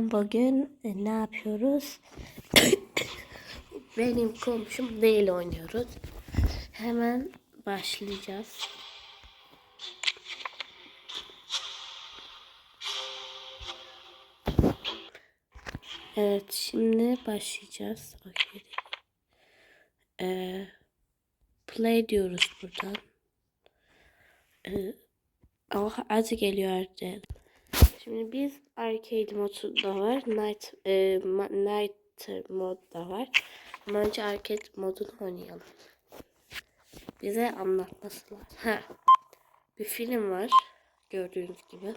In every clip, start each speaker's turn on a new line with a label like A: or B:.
A: Bugün e, ne yapıyoruz? Benim komşum değil oynuyoruz. Hemen başlayacağız. Evet şimdi başlayacağız. Ee, play diyoruz buradan. Ee, ama adı geliyor artık. Şimdi biz arcade modu da var. Night, e, night mod da var. Önce arcade modunu oynayalım. Bize anlatması lazım. Ha. Bir film var. Gördüğünüz gibi.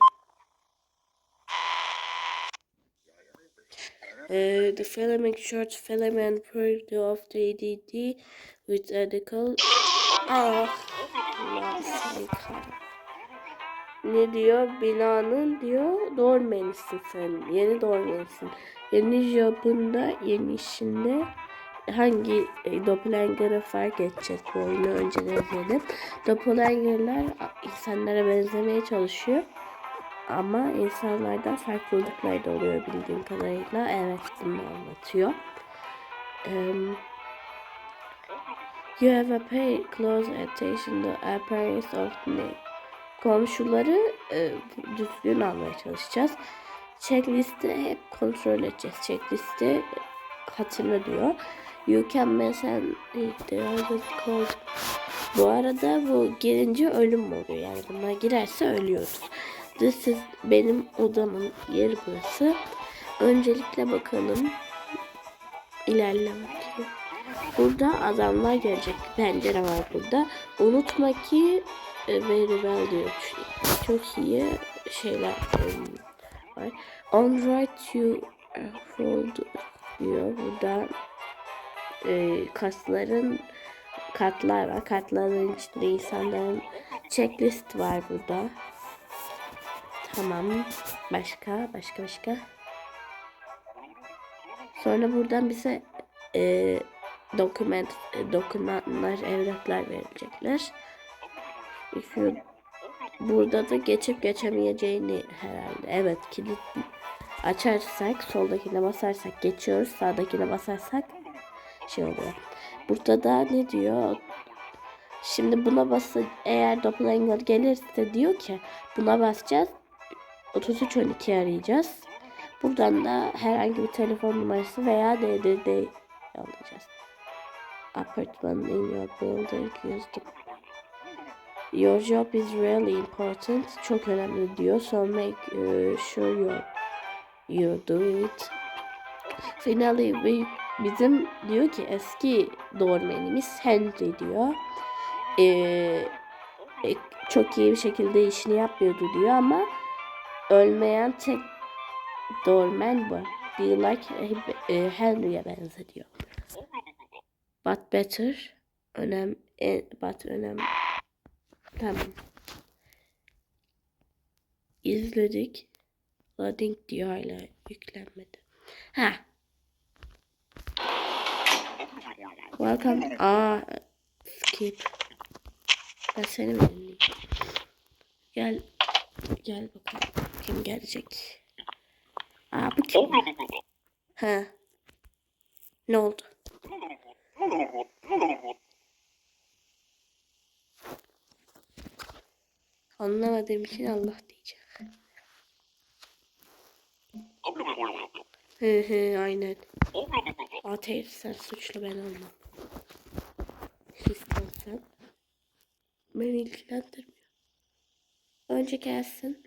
A: Uh, the filming short film and product of the ADD with article. Ah. Allah seni kahretsin. Ne diyor? Binanın diyor dormenisin sen. Yeni dormenisin. Yeni jobunda, yeni işinde hangi e, doppelganger'ı fark edeceğiz bu oyunu önceden izledim. Doppelganger'lar insanlara benzemeye çalışıyor. Ama insanlardan farklılıklar da oluyor bildiğim kadarıyla. Evet bunu anlatıyor. Um, you have a pay close attention to appearance of the komşuları e, düzgün almaya çalışacağız. Checklist'i hep kontrol edeceğiz. Checklist'i hatırla diyor. You can mention code. Bu arada bu girince ölüm oluyor. Yani buna girerse ölüyoruz. This is benim odamın yeri burası. Öncelikle bakalım. İlerlemek. Burada adamlar gelecek. Pencere var burada. Unutma ki e, well diyor. Çok iyi şeyler var. Right you fold diyor. Burada e, kasların katlar var. Katların içinde insanların checklist var burada. Tamam. Başka, başka, başka. Sonra buradan bize e, dokument, e, dokümanlar, evraklar verilecekler. Burada da geçip geçemeyeceğini herhalde. Evet kilit açarsak soldakine basarsak geçiyoruz. Sağdakine basarsak şey oluyor. Burada da ne diyor? Şimdi buna bası eğer doppelganger gelirse diyor ki buna basacağız. 3312 arayacağız. Buradan da herhangi bir telefon numarası veya DDD alacağız. Apartment in your building use the Your job is really important. Çok önemli diyor. So make uh, sure you you do it. Finally bizim diyor ki eski doğurmenimiz Henry diyor. Ee, e, çok iyi bir şekilde işini yapıyordu diyor ama ölmeyen tek doğurmen bu. You like e, Henry'e benzetiyor. But better. Önem, e, but önem. Tamam. İzledik. Loading diyor hala yüklenmedi. Ha. Welcome. Aa, skip. Ben seni mi? Gel. Gel bakalım. Kim gelecek? Aa bu kim? Ha. Ne oldu? Anlamadığım için Allah diyecek. Hı hı aynen. Ateş sen suçlu ben olmam. İstersen. Beni ilgilendirmiyor. Önce gelsin.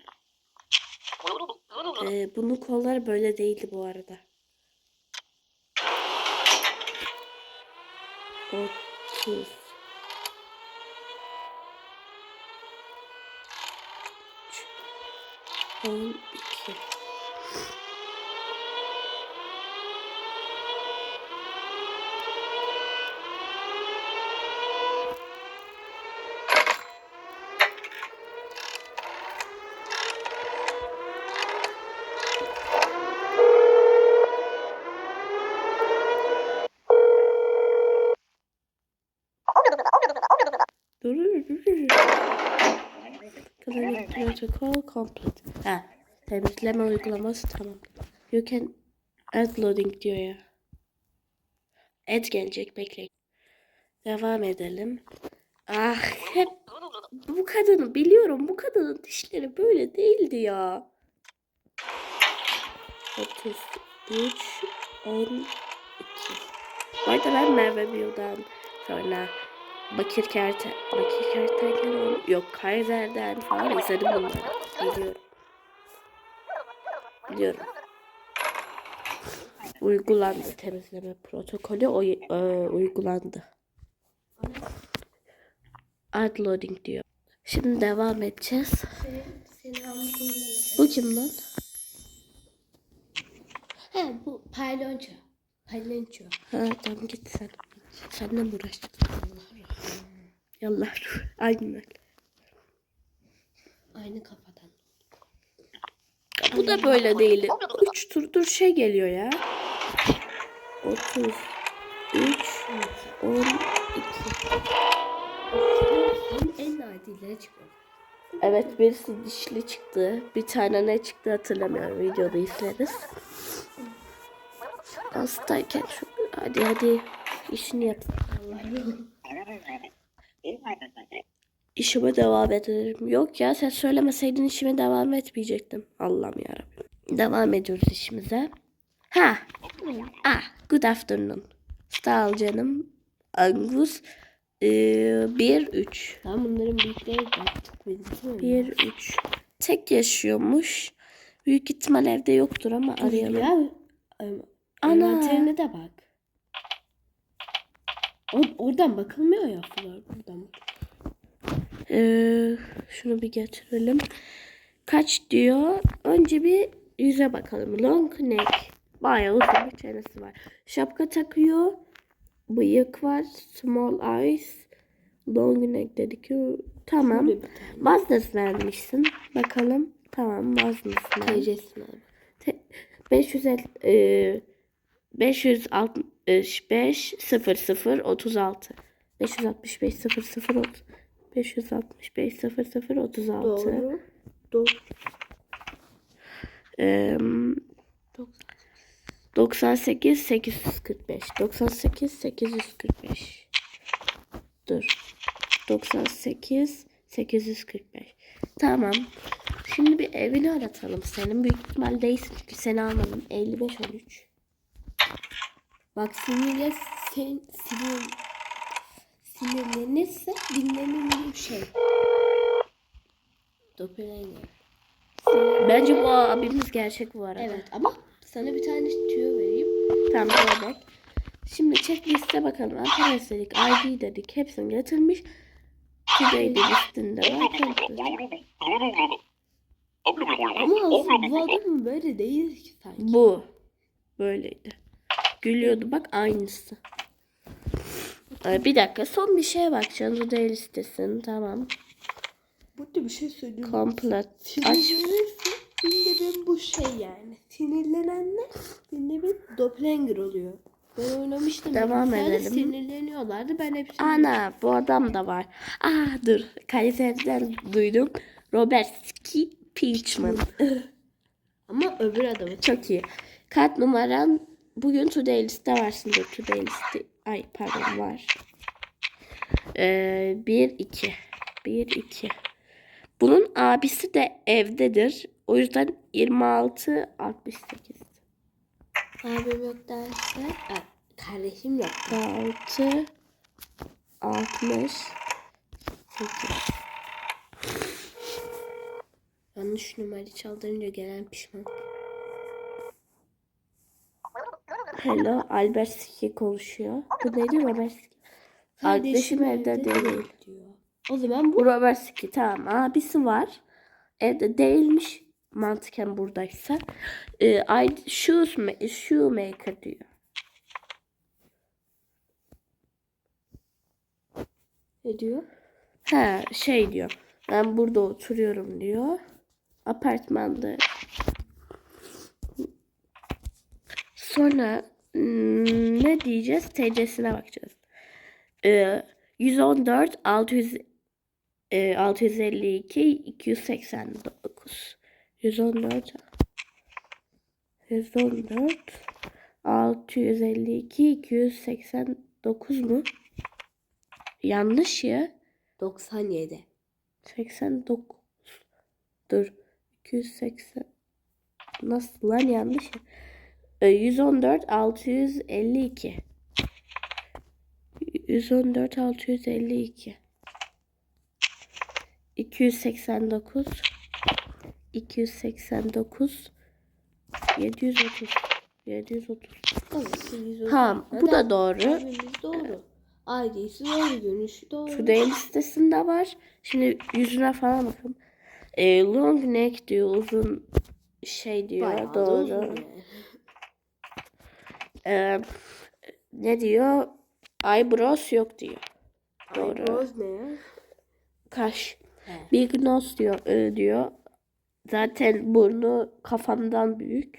A: Ee, bunun kolları böyle değildi bu arada. Otuz. On iki. Connect protocol complete. Ha, temizleme uygulaması tamam. You can add loading diyor ya. Add gelecek bekleyin. Devam edelim. Ah hep bu kadını biliyorum. Bu kadının dişleri böyle değildi ya. 33 12 Bu arada ben Merve Biyu'dan sonra Bakir Kerte Bakir Kertenkele yok Kaiser'den falan izledim bunları. Biliyorum. Biliyorum. Uygulandı temizleme protokolü o, e, uygulandı. Add loading diyor. Şimdi devam edeceğiz. Bu kim lan?
B: He bu paylonço. Paylonço.
A: Ha tamam git sen. Seninle mi uğraşacağız? Yallah. Aynen.
B: Aynı kafadan.
A: Bu da böyle değil. 3 turdur şey geliyor ya. 33 12
B: Hem en nadilere çıkıyor.
A: Evet birisi dişli çıktı. Bir tane ne çıktı hatırlamıyorum. Videoda izleriz. Hastayken şu hadi hadi işini yap. İşime devam ederim. Yok ya sen söylemeseydin işime devam etmeyecektim. Allah'ım yarabbim. Devam ediyoruz işimize. Ha. Ah, good afternoon. Sağ ol canım. Angus. 1-3.
B: Tamam bunların büyükleri baktık biz değil mi?
A: 1 3 tek yaşıyormuş. Büyük ihtimal evde yoktur ama arayalım.
B: Ya, em,
A: Ana.
B: de bak. Or oradan bakılmıyor ya Flor buradan.
A: Ee, şunu bir getirelim. Kaç diyor? Önce bir yüze bakalım. Long neck. Bayağı uzun bir çenesi var. Şapka takıyor. Bıyık var. Small eyes. Long neck dedik. Tamam. Business vermişsin. Bakalım. Tamam. Business.
B: TC'sini 500
A: e, 560 5 0 0 36. 565 0 0 565 0 0 36.
B: Doğru. Doğru.
A: Ee, 98 845 98 845 Dur. 98 845 Tamam. Şimdi bir evini aratalım senin. Büyük ihtimal değilsin çünkü seni almadım. 55 13
B: Bak sinirle sen sinir sinirlenirse dinlemem bir şey. Doppelganger.
A: Bence bu abimiz gerçek bu arada.
B: Evet ama sana bir tane tüyo vereyim.
A: Tamam böyle Şimdi checkliste bakalım. Arkadaş dedik ID dedik. Hepsini getirmiş. Today'de listinde var.
B: Ama aslında bu adamın böyle değil ki sanki.
A: Bu. Böyleydi. Gülüyordu bak aynısı. Ee, bir dakika son bir şeye bakacağız. O değil listesin. Tamam.
B: Burada bir şey söyleyeyim.
A: Komplet.
B: Sinirlenirse dinlemem bu şey yani. Sinirlenenler dinlemem doppelganger oluyor. Ben oynamıştım.
A: Devam
B: bir tane
A: edelim.
B: Sinirleniyorlardı. Ben hepsini...
A: Ana bu adam da var. Ah dur. Kayseri'den duydum. Robert Ski Peachman.
B: Ama öbür adamı.
A: Çok iyi. Kart numaran bugün Today liste varsın dur. Today liste. Ay pardon var. Ee, 1 2. 1 2. Bunun abisi de evdedir. O yüzden 26 68.
B: Abim yok derse... Kardeşim yok.
A: 6 60
B: Yanlış numarayı çaldırınca gelen pişman.
A: Hello Albert Ski konuşuyor. Bu neydi Robert Ski? Kardeşim evde değil.
B: diyor. O zaman bu
A: Bu Robert Ski tamam. Abisi var. Evde değilmiş. Mantıken buradaysa. Ee, I, shoes, ma- shoemaker diyor.
B: ne diyor?
A: Ha şey diyor. Ben burada oturuyorum diyor. Apartmanda. Sonra hmm, ne diyeceğiz? TC'sine bakacağız. Ee, 114 600 e, 652 289 114 114 652 289 mu? Yanlış ya.
B: 97.
A: 89. Dur. 280. Nasıl lan yanlış ya. Ee, 114 652. 114 652. 289 289 730 730
B: Evet. 130.
A: Tamam bu da doğru.
B: Doğru. ID'si doğru. Dönüşü doğru.
A: Today listesinde var. Şimdi yüzüne falan bakın. Ee, long neck diyor. Uzun şey diyor.
B: Bayağı
A: doğru. Ee, ne diyor? Eyebrows yok diyor. Doğru.
B: Eyebrows ne ya?
A: Kaş.
B: He.
A: Big nose diyor. Ee, diyor. Zaten burnu kafamdan büyük.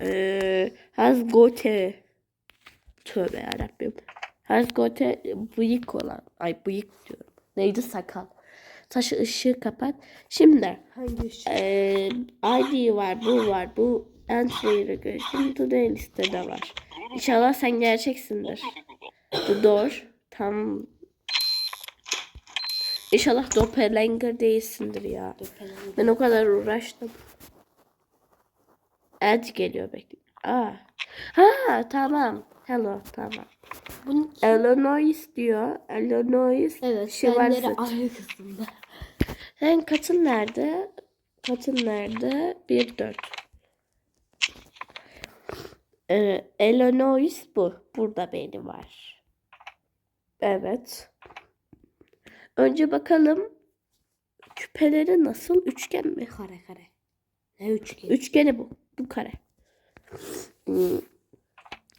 A: Ee, has got a Tövbe yarabbim. Has got a bıyık olan. Ay bıyık diyorum. Neydi sakal. Taşı ışığı kapat. Şimdi
B: Hangi ışık?
A: ee, ID var, bu var, bu entry regression today listede var. İnşallah sen gerçeksindir. Bu doğru. Tam. İnşallah doppelganger değilsindir ya.
B: Doppelganger.
A: Ben o kadar uğraştım. Ad geliyor bekle. Aa. Ha tamam. Hello tamam.
B: Bunun
A: Illinois diyor. Illinois.
B: Evet,
A: Şivarsıt.
B: kendileri aynı kısımda.
A: Sen katın nerede? Katın nerede? 1 4. Ee, Illinois bu. Burada benim var. Evet. Önce bakalım küpeleri nasıl? Üçgen mi?
B: Kare kare. Ne üçgen?
A: Üçgeni bu. Bu kare. Hmm.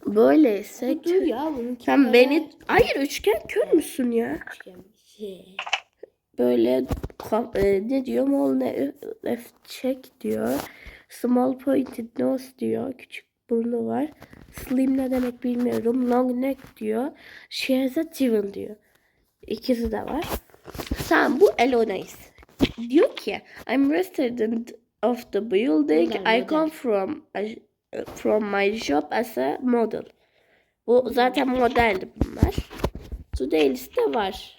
A: Böyleyse
B: dur ya bunun
A: sen beni hayır üçgen kör müsün ya?
B: Üçgen. Şey.
A: Böyle ka- e, ne diyor? Mol ne left check diyor. Small pointed nose diyor. Küçük burnu var. Slim ne demek bilmiyorum. Long neck diyor. A twin diyor. İkisi de var. Tamam bu Eloise. Diyor ki I'm resident of the building. I come from from my job as a model. Bu zaten modeldi bunlar. Today liste var.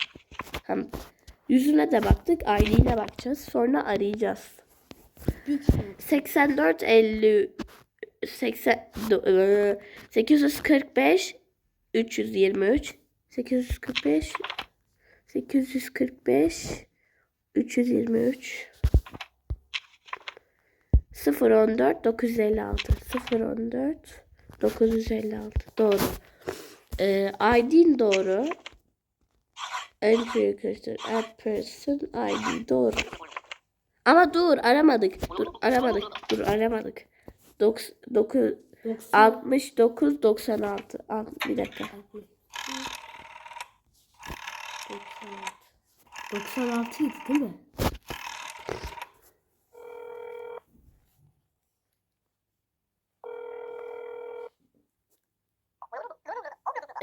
A: Hem yüzüne de baktık, ID'ne bakacağız. Sonra arayacağız.
B: Büyük ihtimal.
A: 84 50 80 do- e, 845 323 845 845 323 014 956 014 956 doğru. Ee, ID'in doğru. Entry requested add person ID doğru. Ama dur aramadık. Dur aramadık. Dur aramadık. 9 9
B: 90.
A: 69 96. Al, bir dakika.
B: 96 idi değil mi?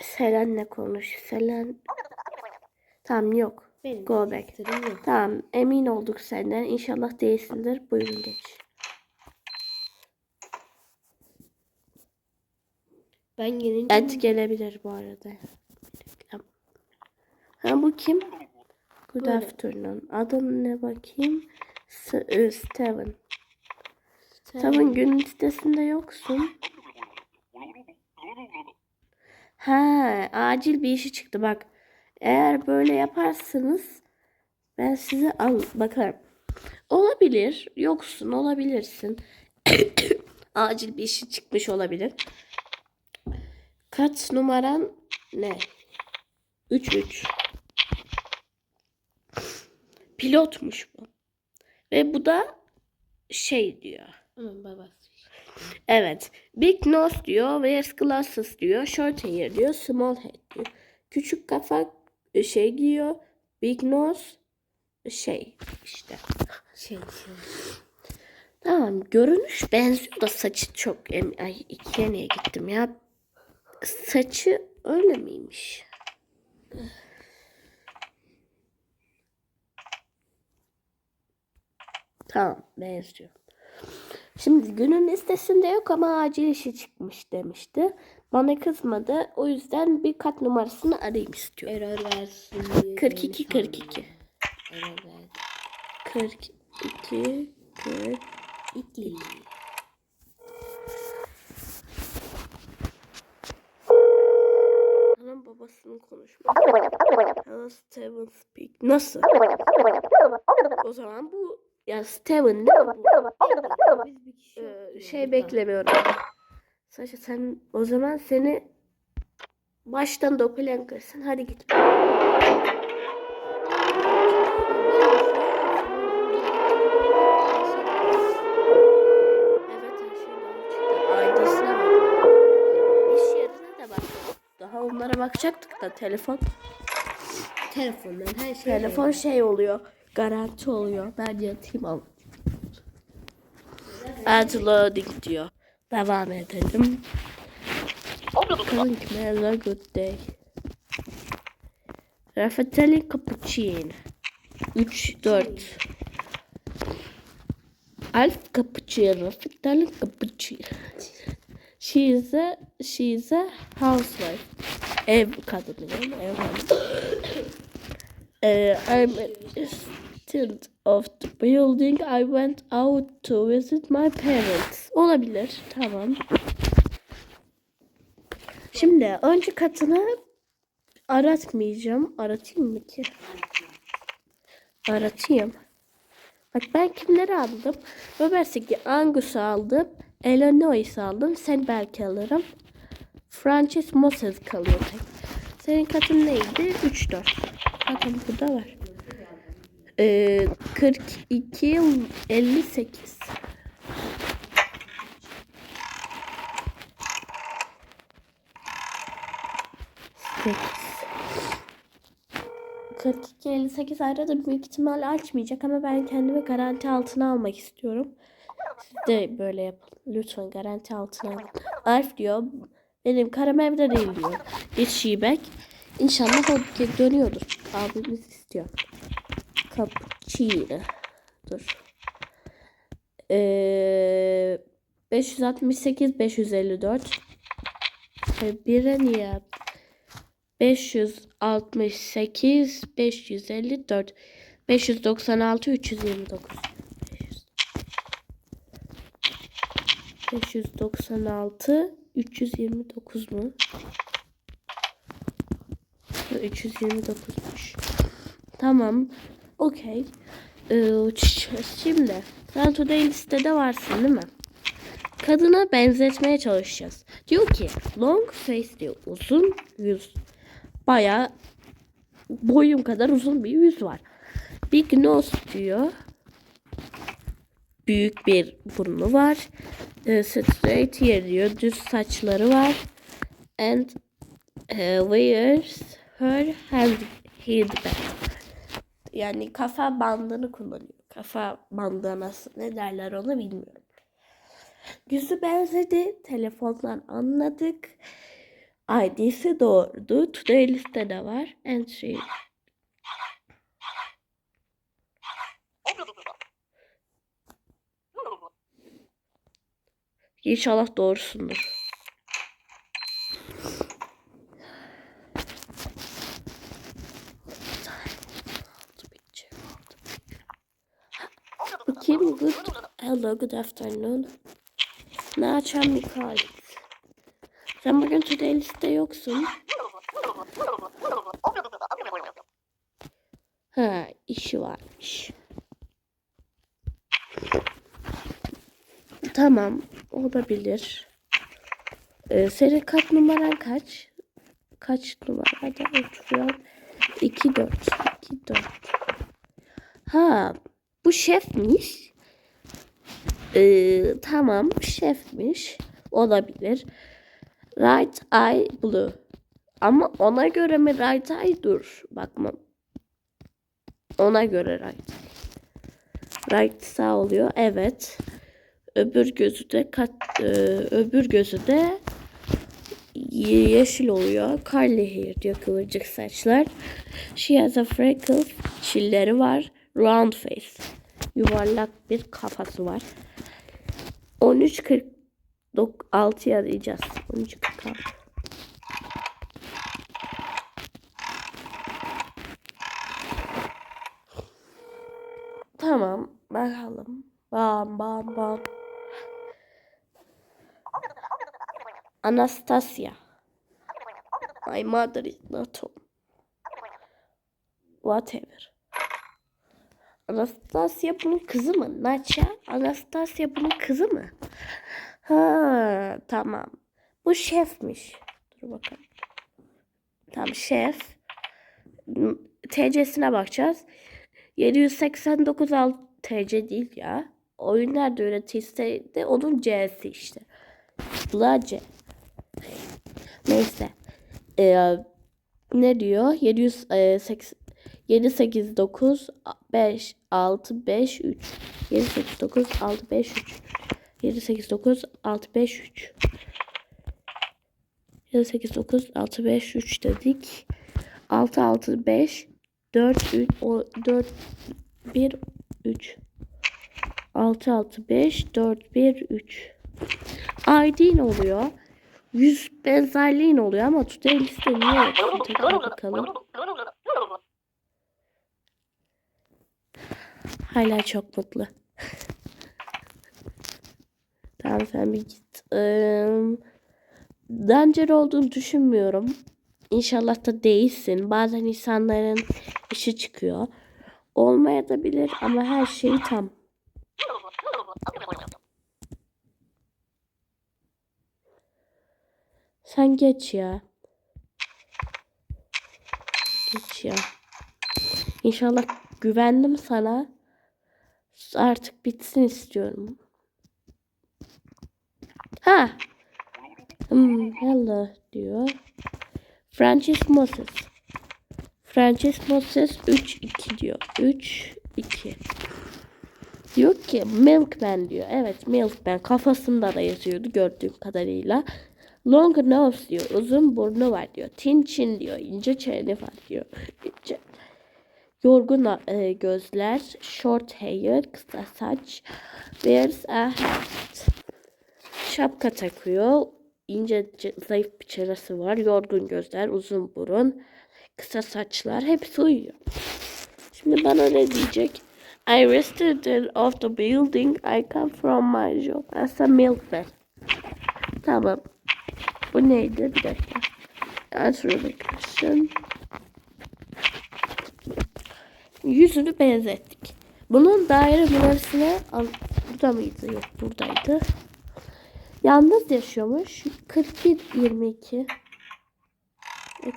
A: Selen'le konuş. Selen. Tamam yok.
B: Benim
A: Go back.
B: yok.
A: Tamam emin olduk senden. İnşallah değilsindir. Buyurun geç.
B: Ben gelince
A: Ed gelebilir bu arada. Ha bu kim? Good
B: Böyle.
A: afternoon. Adın ne bakayım? S e, Steven. Steven gün listesinde yoksun. Ha, acil bir işi çıktı bak. Eğer böyle yaparsınız ben size al bakarım. Olabilir. Yoksun olabilirsin. acil bir işi çıkmış olabilir. Kaç numaran ne? 3 3. Pilotmuş bu. Ve bu da şey diyor.
B: Babası.
A: Evet. Big nose diyor. Wears glasses diyor. Short hair diyor. Small head diyor. Küçük kafa e, şey giyiyor. Big nose şey işte.
B: Şey şey.
A: Tamam. Görünüş benziyor da saçı çok. Ay ikiye niye gittim ya? Saçı öyle miymiş? Tamam benziyor. Şimdi günün listesinde yok ama acil işi çıkmış demişti. Bana kızmadı. O yüzden bir kat numarasını arayayım istiyorum.
B: Error versin diye.
A: 42 42.
B: Error versin.
A: 42 42. Babasının konuşması. Hello Steven speak. Nasıl? O zaman bu ya Steven bu?
B: Biz bir kişi
A: Ee, şey beklemiyorum. Saşa sen o zaman seni baştan doppelganger'sın. Hadi git. Evet her şey doğru çıktı. Aidesine bak. İş yerine de bak. Daha onlara bakacaktık da telefon.
B: Telefondan her şey.
A: Telefon şey oluyor. Garanti oluyor. Ben yatayım al. Add loading diyor. Devam edelim. Kime hello good day. Raffaelli cappuccino. 3 4 Alf cappuccino. Raffaelli cappuccino. She is a she is a housewife. Ev kadını yani ev hanımı. Uh, I'm a student of the building. I went out to visit my parents. Olabilir. Tamam. Şimdi önce katını aratmayacağım. Aratayım mı ki? Aratayım. Bak ben kimleri aldım? Robert'teki Angus'u aldım. Illinois'u aldım. Sen belki alırım. Francis Moses kalıyor tek. Senin katın neydi? 3-4. Zaten burada var. Ee, 42 58. Sekiz. 42 58 arada büyük ihtimal açmayacak ama ben kendimi garanti altına almak istiyorum. De böyle yapın. Lütfen garanti altına alın. Alf diyor. Benim karım evde değil diyor. She back? İnşallah o dönüyordur. Abimiz istiyor. Cappuccino. Dur. Ee, 568 554. Ee, Bire niye yaptım? 568 554 596 329 596 329 mu? 329'muş. Tamam. Okey. Ee, şimdi sen Today listede varsın değil mi? Kadına benzetmeye çalışacağız. Diyor ki long face diyor. Uzun yüz. Baya boyum kadar uzun bir yüz var. Big nose diyor. Büyük bir burnu var. Ee, straight hair diyor. Düz saçları var. And e, wears her hand headband. Yani kafa bandını kullanıyor. Kafa bandanası ne derler ona bilmiyorum. Yüzü benzedi. Telefondan anladık. ID'si doğrudu. Today listede var. Entry. İnşallah doğrusundur. Bakayım good. Hello good afternoon. Ne açan Mikael. Sen bugün today liste yoksun. Ha işi varmış. Tamam olabilir. Ee, senin kat numaran kaç? Kaç numarada oturuyor? 2 4 2 4. Ha bu şefmiş. Ee, tamam şefmiş. Olabilir. Right eye blue. Ama ona göre mi right eye dur. Bakmam. Ona göre right. Right sağ oluyor. Evet. Öbür gözü de kat, e, öbür gözü de ye- yeşil oluyor. Curly hair diyor kıvırcık saçlar. She has a freckle. Çilleri var. Round face. Yuvarlak bir kafası var. 13.46 arayacağız. 13.46. Tamam. Bakalım. Bam bam bam. Anastasia. My mother is not home. Whatever. Anastasia bunun kızı mı? Nacha? Anastasia bunun kızı mı? Ha, tamam. Bu şefmiş. Dur bakalım. Tamam şef. TC'sine bakacağız. 789 alt TC değil ya. Oyunlar da üretilse de onun C'si işte. Da C. Neyse. Ee, ne diyor? 780 7 8 9 5 6 5 3 7 8 9 6 5 3 7 8 9 6 5 3 7 8 9 6 5 3 dedik. 6 6 5 4 3 o 4 1 3 6 6 5 4 1 3 ID ne oluyor? Yüz benzerliğin oluyor ama tutar liste niye? Tekrar bakalım. Hala çok mutlu. tamam sen bir git. Ee, danger olduğunu düşünmüyorum. İnşallah da değilsin. Bazen insanların işi çıkıyor. Olmaya da bilir ama her şey tam. Sen geç ya. Geç ya. İnşallah güvendim sana. Artık bitsin istiyorum. Ha. Hmm, hello diyor. Francis Moses. Francis Moses 3-2 diyor. 3-2. Diyor ki Milkman diyor. Evet Milkman kafasında da yazıyordu gördüğüm kadarıyla. Long nose diyor. Uzun burnu var diyor. Tin chin diyor. ince çene var diyor. İnce. Yorgun e, gözler. Short hair. Kısa saç. Wears a hat. Şapka takıyor. İnce zayıf bir çenesi var. Yorgun gözler. Uzun burun. Kısa saçlar. Hepsi uyuyor. Şimdi bana ne diyecek? I rested off the building. I come from my job as a milkman. Tamam. Bu neydi? Bir dakika. Answer the question. Yüzünü benzettik. Bunun daire numarasını burada mıydı? Yok buradaydı. Yalnız yaşıyormuş. 41 22. Bak.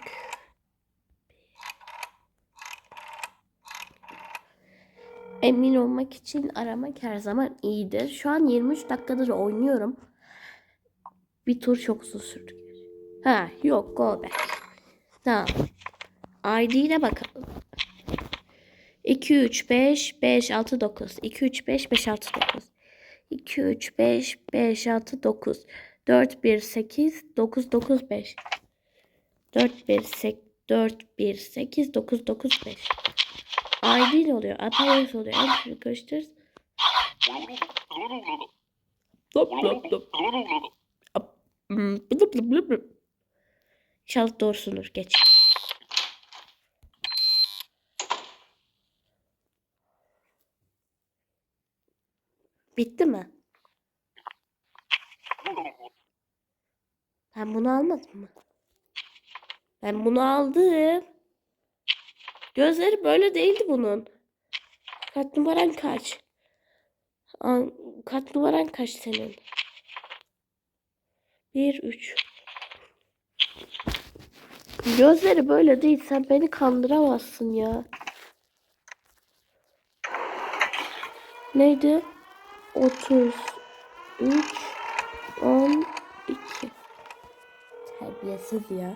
A: Emin olmak için aramak her zaman iyidir. Şu an 23 dakikadır oynuyorum. Bir tur çok uzun sürdü. Ha yok go back. Tamam. ID'ne bakalım. 2 3 5 5 6 9 2 3 5 5 6 9 2 3 5 5 6 9 4 1 8 9 9 5 4 1 8 4 1 8 9 9 5 ID ne oluyor? Atayas oluyor. Entry göster. Lop lop lop. İnşallah doğrusudur. Geç. Bitti mi? Ben bunu almadım mı? Ben bunu aldım. Gözleri böyle değildi bunun. Kat numaran kaç? Kat numaran kaç senin? 1 3 Gözleri böyle değil. Sen beni kandıramazsın ya. Neydi? 33 12 Terbiyesiz ya.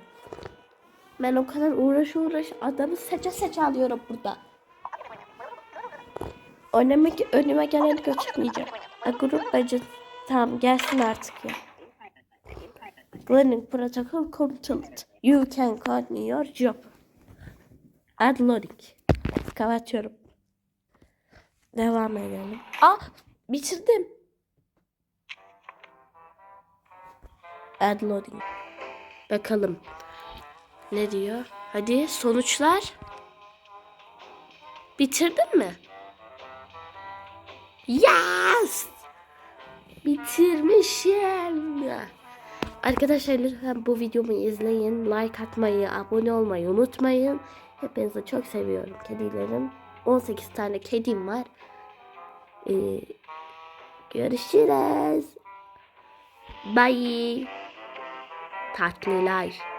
A: Ben o kadar uğraş uğraş adamı seçe seçe alıyorum burada. Önüme, önüme geleni götürmeyeceğim. A grup budget. Tamam gelsin artık ya. Learning protocol complete. You can continue your job. Add loading. Kapatıyorum. Devam edelim. Ah bitirdim. Add loading. Bakalım. Ne diyor? Hadi sonuçlar. Bitirdin mi? Yes! Bitirmişim. Arkadaşlar lütfen bu videomu izleyin. Like atmayı, abone olmayı unutmayın. Hepinizi çok seviyorum kedilerim. 18 tane kedim var. Ee, görüşürüz. Bye. Tatlılar.